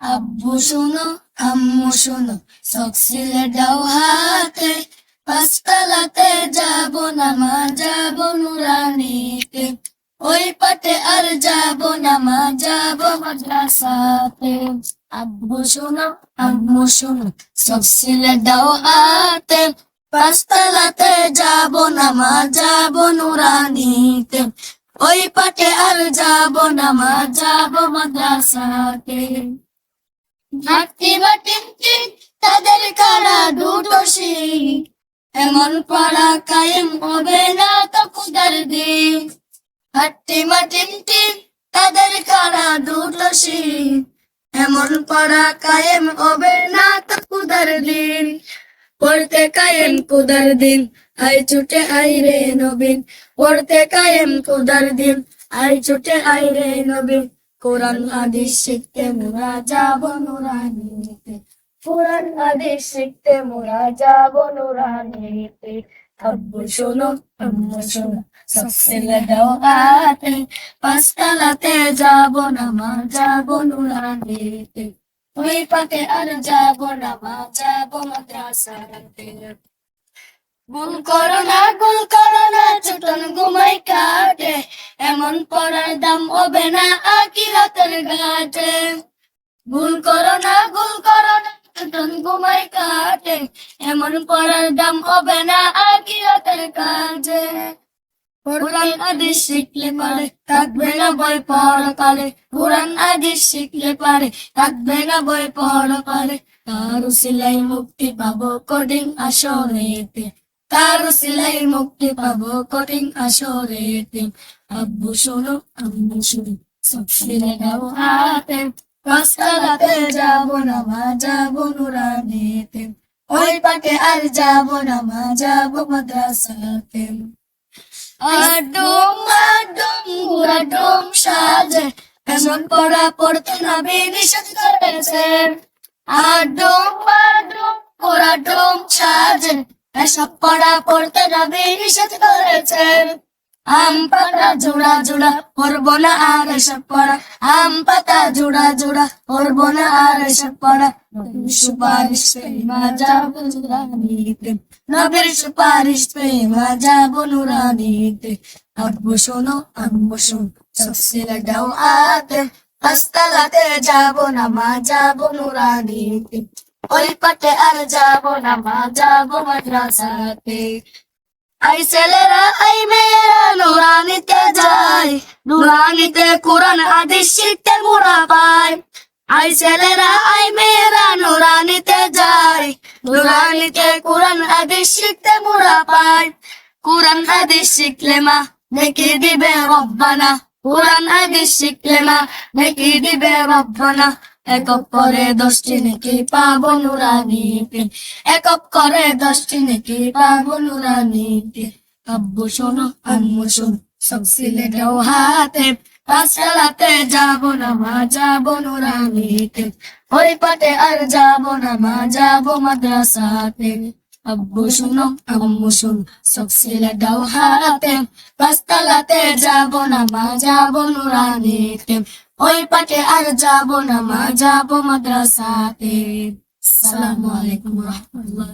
আব্বু শোনো, আম্মু শোনো সক্সিলে দাও হাতে, পাঁচতলাতে যাব না মা যাব নুরানিতে। ওই পাটে আর যাব না মা যাব মাদ্রাসাতে। আব্বু শোনো, আম্মু শোনো সক্সিলে দাও হাতে, পাঁচতলাতে যাব না মা যাব নুরানিতে। ওই পাটে আর যাব না, মা, যাব মাদ্রাসাতে। হাতি বাটিনটি তাদের কারা দুটো শিখ এমন পড়া কায়েম হবে না তো কুদার দিন। হাট্টি তাদের কারা দুটো শিখ এমন পড়া কায়েম হবে না তো কুদার দিন। পড়তে কায়েম কুদার দিন আই ছুটে আই রে নবীন, পড়তে কায়েম কুদার দিন। আই ছুটে আই রে নবীন, কোরআন হাদিস শিখতে মোরা যাব নুরানিতে। কোরআন হাদিস শিখতে মোরা যাব নুরানিতে। আব্বু শোনো আম্মু শোনো সবসেলে দাও হাতে। পাঁচতলাতে যাব না মা যাব নুরানিতে। ওই পাতে আর যাব না মা যাব মাদ্রাসাতে। গুল করো না গুল করো না ছোটন ঘুমাই কাটে। এমন পড়ার দাম হবে না আকিরাতের ঘাটে। গুল করো না গুল করো না ছোটন ঘুমাই কাটে। এমন পড়ার দাম হবে না আকিরাতের কাজে। কোরআন আদেশ শিখলে পারে, থাকবে না বই পরকালে কোরআন আদেশ শিখলে পারে, থাকবে না বই পরকালে তার সিলাই মুক্তি পাবো কঠিন আসরেতে। তার সিলাই মুক্তি পাবো কঠিন আসরেতে আব্বু শোনো, আম্মু শোনো, সব সিলে গাও হাতে। রাস্তাতে যাব না, মা যাব নুরানিতে। ওই পাটে আর যাব না, মা যাব মাদ্রাসাতে। আডুম আডুম গুরাডুম সাজে। এমন পড়া পড়তে না নিষেধ করেছে আডুম আডুম গুরাডুম সাজে। এসব পড়া পড়তে না নিষেধ করেছে। আম পাতা জোড়া জোড়া পড়ব না আর এসব পড়া আম পাতা জোড়া জোড়া পড়ব না আর এসব পড়া সুপারিশ পেয়ে মা যাব নুরানিতে নবীর সুপারিশ পেয়ে মা যাব নুরানিতে আব্বু শোনো, আম্মু শোনো সবসিলে দাও আতে পাঁচতলাতে যাব না মা যাব নুরানিতে ওই পাটে আর যাব না, মা যাব মাদ্রাসাতে। আই ছেলেরা, আই মেয়েরা, নুরানিতে যায় নুরানিতে কোরআন, হাদিস, শিখতে মোরা পায় আই ছেলেরা, আই মেয়েরা, নুরানিতে যায় নুরানিতে কোরআন, হাদিস, শিখতে মোরা পায় কোরআন, হাদিস শিখলে মা নেকি দিবে রব্বানা। কোরআন, হাদিস শিখলে মা নেকি দিবে রব্বানা। একক করে দশটি নাকি পাবো নুরানিতে একক করে দশটি নাকি পাবো নুরানিতে আব্বু শোনো, আম্মু শোনো, সব সিলেটেও হাতে। পাঁচতলাতে যাব না, মা যাব নুরানিতে ওই পাটে আর যাব না, মা যাব মাদ্রাসাতে। আব্বু শোনো, আম্মু শোনো, সব সিলেটাও হাতে। পাঁচতলাতে যাব না, মা যাব নুরানিতে ওই পাটে আর যাব না মা যাব মাদ্রাসাতে। সালামু আলাইকুম রহমতুল্লাহ